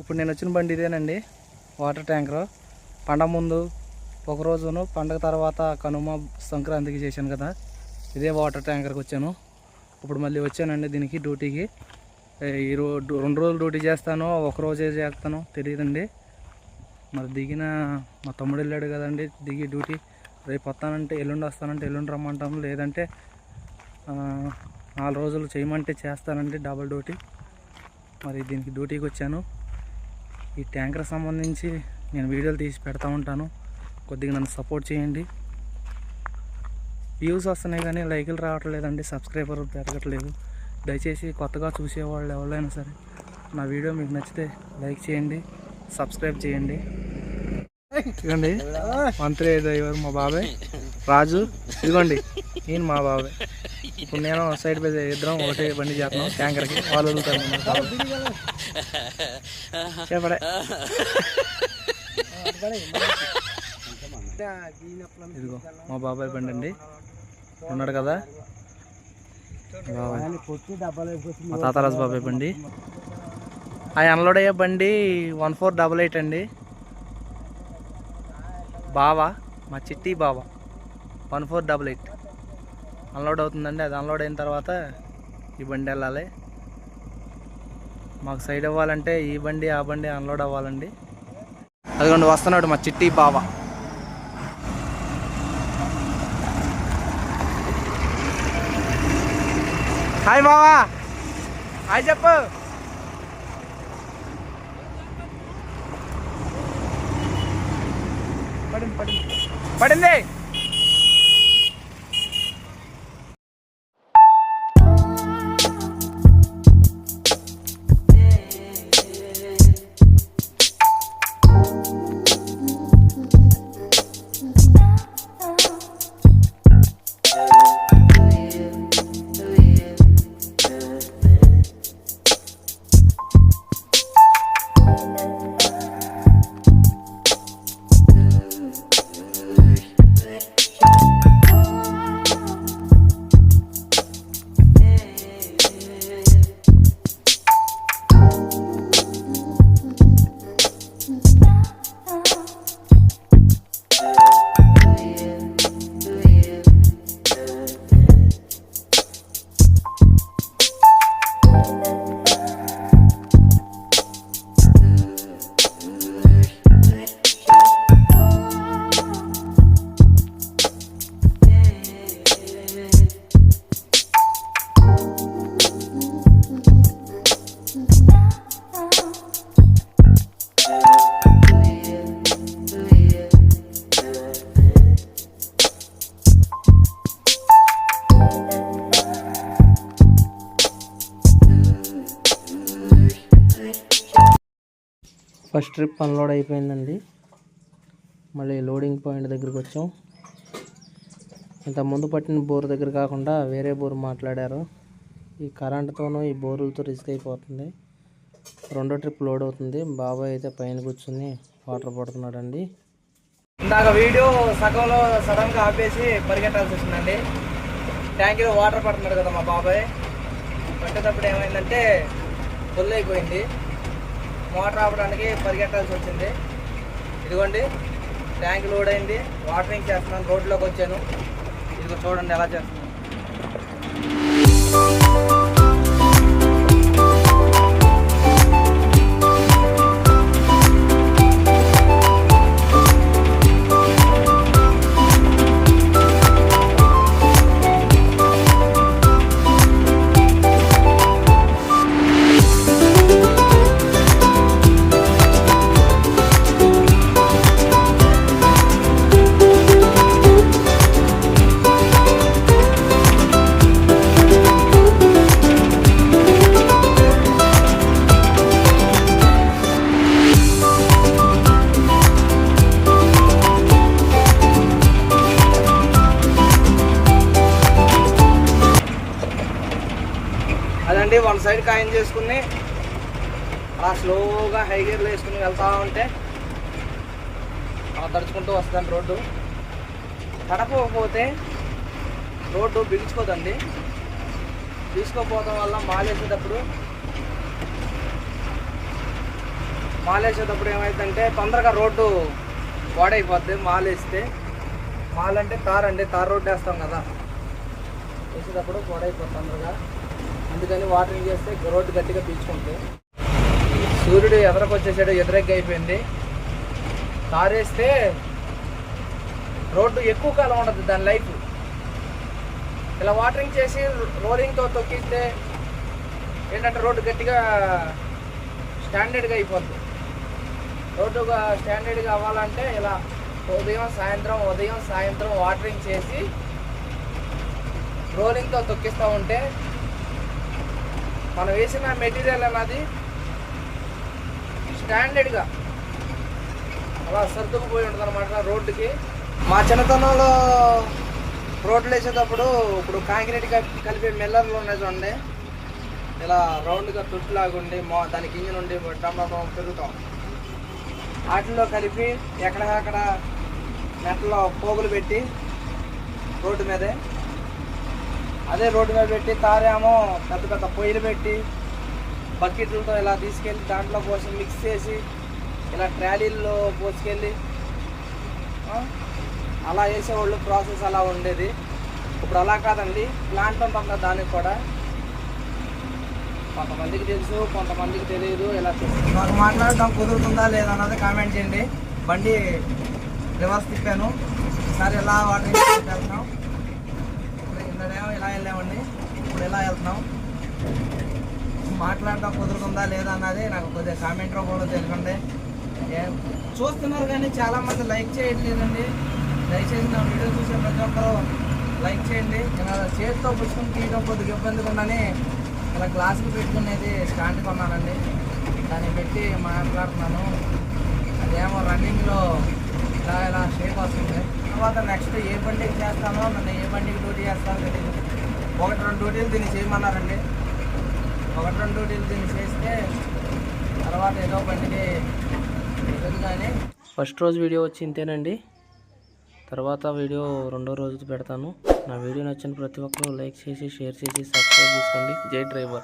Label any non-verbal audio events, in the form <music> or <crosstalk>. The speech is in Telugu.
ఇప్పుడు నేను వచ్చిన బండి ఇదేనండి. Water tanker. పండగ ముందు ఒక రోజును పండగ తర్వాత కనుమ సంక్రాంతికి చేశాను కదా. ఇదే వాటర్ ట్యాంకర్కి వచ్చాను. ఇప్పుడు మళ్ళీ వచ్చానండి దీనికి డ్యూటీకి. ఈ రోజు రెండు రోజులు డ్యూటీ చేస్తాను ఒక రోజే చేస్తాను తెలియదండి. మరి దిగిన మా తమ్ముడు వెళ్ళాడు కదండి దిగి డ్యూటీ. రేపు వస్తానంటే ఎల్లుండి వస్తానంటే ఎల్లుండి రమ్మంటాము లేదంటే నాలుగు రోజులు చేయమంటే చేస్తానండి డబల్ డ్యూటీ. మరి దీనికి డ్యూటీకి వచ్చాను. ఈ ట్యాంకర్ సంబంధించి నేను వీడియోలు తీసి పెడతా ఉంటాను. కొద్దిగా నన్ను సపోర్ట్ చేయండి. వ్యూస్ వస్తున్నాయి కానీ లైకులు రావట్లేదండి. సబ్స్క్రైబర్ పెరగట్లేదు. దయచేసి కొత్తగా చూసేవాళ్ళు ఎవరైనా సరే నా వీడియో మీకు నచ్చితే లైక్ చేయండి సబ్స్క్రైబ్ చేయండి. ఇదిగోండి. మంత్రి డ్రైవర్ మా బాబాయ్. రాజు ఇదిగోండి. <laughs> ఈయన మా బాబాయ్ ఇప్పుడు నేను సైడ్ బై సైడ్ ఇద్దరం ఒకటే బండి చేస్తున్నాం ట్యాంకర్కి వాళ్ళు వదులుతారు మన బాబాయ్. చేపడే. ఇదిగో మా బాబాయ్ బండి అండి. ఉన్నాడు కదా? మా తాతారాజు బాబాయ్ బండి. ఆ అన్లోడ్ అయ్యే బండి వన్ ఫోర్ డబల్ ఎయిట్ అండి. బావా మా చిట్టి బావా. One four double eight. Unload అవుతుందండి అది అన్లోడ్ అయిన తర్వాత ఈ బండి వెళ్ళాలి. మాకు సైడ్ అవ్వాలంటే ఈ బండి ఆ బండి అన్లోడ్ అవ్వాలండి. అదిగోండి వస్తున్నాడు మా చిట్టి బావ. హాయ్ బావా. హాయ్ చెప్పు. పడింది పడింది. పడింది. ఫస్ట్ ట్రిప్ అన్లోడ్ అయిపోయిందండి. మళ్ళీ లోడింగ్ పాయింట్ దగ్గరికి వచ్చాం. ఇంత ముందు పట్టిన బోర్ దగ్గర కాకుండా వేరే బోర్ మాట్లాడారు. ఈ కరెంటుతోనూ ఈ బోరులతో రిస్క్ అయిపోతుంది. రెండో ట్రిప్ లోడ్ అవుతుంది. బాబాయ్ అయితే పైన కూర్చుని వాటర్ పడుతున్నాడండి. ఇందాక వీడియో సగంలో సడన్గా ఆపేసి పరిగెట్టాల్సి వచ్చిందండి. ట్యాంకీలో వాటర్ పడుతున్నాడు కదా మా బాబాయ్. పట్టేటప్పుడు ఏమైందంటే ఫుల్ అయిపోయింది మోటార్ ఆపడానికి పరిగెట్టాల్సి వచ్చింది. ఇదిగోండి ట్యాంక్ లోడ్ అయింది. వాటరింగ్ చేస్తున్నాను రోడ్లోకి వచ్చాను. ఇదిగో చూడండి ఎలా చేస్తున్నాను. అదండి వన్ సైడ్ కాయిన్ చేసుకుని అలా స్లోగా హై గేర్లో వేసుకుని వెళ్తా ఉంటే అలా తడుచుకుంటూ వస్తాను రోడ్డు. తడపకపోతే రోడ్డు బిగించుకోదండి. తీసుకోపోవడం వల్ల మాలేసేటప్పుడు మాలేసేటప్పుడు ఏమైందంటే తొందరగా రోడ్డు వాడైపోద్ది మాలేస్తే. మాలంటే మాల్ తార్ అండి తార్ రోడ్డు వేస్తాం కదా. వేసేటప్పుడు వాడైపోతుంది తొందరగా. అందుకని వాటరింగ్ చేస్తే రోడ్డు గట్టిగా పీల్చుకుంటుంది. సూర్యుడు ఎదరకు వచ్చేసాడు ఎదురెగ్గి అయిపోయింది. కారేస్తే రోడ్డు ఎక్కువ కాలం ఉండదు దాని లైఫ్ ఇలా వాటరింగ్ చేసి రోలింగ్తో తొక్కిస్తే ఏంటంటే రోడ్డు గట్టిగా స్టాండర్డ్గా అయిపోద్ది. రోడ్డుగా స్టాండర్డ్గా అవ్వాలంటే ఇలా ఉదయం సాయంత్రం ఉదయం సాయంత్రం వాటరింగ్ చేసి రోలింగ్తో తొక్కిస్తూ ఉంటే మనం వేసిన మెటీరియల్ అన్నది స్టాండర్డ్గా అలా సర్దుకుపోయి ఉంటుంది అనమాట రోడ్డుకి. మా చిన్నతనంలో రోడ్లు వేసేటప్పుడు ఇప్పుడు కాంక్రీట్ కలిపే మిల్లర్లు ఉన్నాయి చూడండి. ఇలా రౌండ్గా తుట్టులాగుండి మా దానికి ఇంజిన్ ఉండి టమాటం పెరుగుతాం. వాటిల్లో కలిపి ఎక్కడక్కడ నెట్లో పోగులు పెట్టి రోడ్డు మీదే అదే రోడ్డు మీద పెట్టి తారేమో పెద్ద పెద్ద పొయ్యిలు పెట్టి బకెట్లతో ఇలా తీసుకెళ్ళి దాంట్లో పోసి మిక్స్ చేసి ఇలా ట్రాలీల్లో పోసుకెళ్ళి అలా చేసేవాళ్ళు ప్రాసెస్ అలా ఉండేది. ఇప్పుడు అలా కాదండి ప్లాంట్ ఉంటుంది దానికి కూడా? కొంతమందికి తెలుసు కొంతమందికి తెలియదు ఇలా తెలుసు నాకు మాట్లాడడం కుదురుతుందా లేదా అన్నది కామెంట్ చేయండి. బండి రివర్స్ తిప్పాను. ఒకసారి ఎలా వాటర్ వెళ్తున్నాం ఇప్పుడు ఇలా వెళ్ళామండి. ఇప్పుడు ఇలా వెళ్తున్నాం? మాట్లాడటం కుదురుతుందా లేదా అన్నది నాకు కొద్దిగా కామెంట్ రూపంలో తెలియకండి. చూస్తున్నారు కానీ చాలామంది లైక్ చేయట్లేదండి. దయచేసి నా వీడియో చూసే ప్రతి ఒక్కరూ లైక్ చేయండి. ఇలా చేతితో పుస్తకం తీయడం కొద్దిగా ఇబ్బంది ఉందని ఇలా గ్లాసులు పెట్టుకునేది స్టాండ్ కొన్నానండి. దాన్ని పెట్టి మాట్లాడుతున్నాను. అదేమో రన్నింగ్లో ఇలా ఇలా షేప్ వస్తుంది. తర్వాత నెక్స్ట్ ఏ బండికి చేస్తానో నన్ను ఏ బండికి డ్యూటీ చేస్తానో తెలియదు ఒకటి రెండు డ్యూటీలు దీన్ని చేయమన్నారండి. ఒకటి రెండు డ్యూటీలు దీన్ని చేస్తే తర్వాత ఏదో బండికి తెలియదు కానీ ఫస్ట్ రోజు వీడియో వచ్చి ఇంతేనండి. తర్వాత వీడియో రెండో రోజు పెడతాను. నా వీడియో నచ్చిన ప్రతి ఒక్కరూ లైక్ చేసి షేర్ చేసి సబ్స్క్రైబ్ చేసుకోండి. జై డ్రైవర్.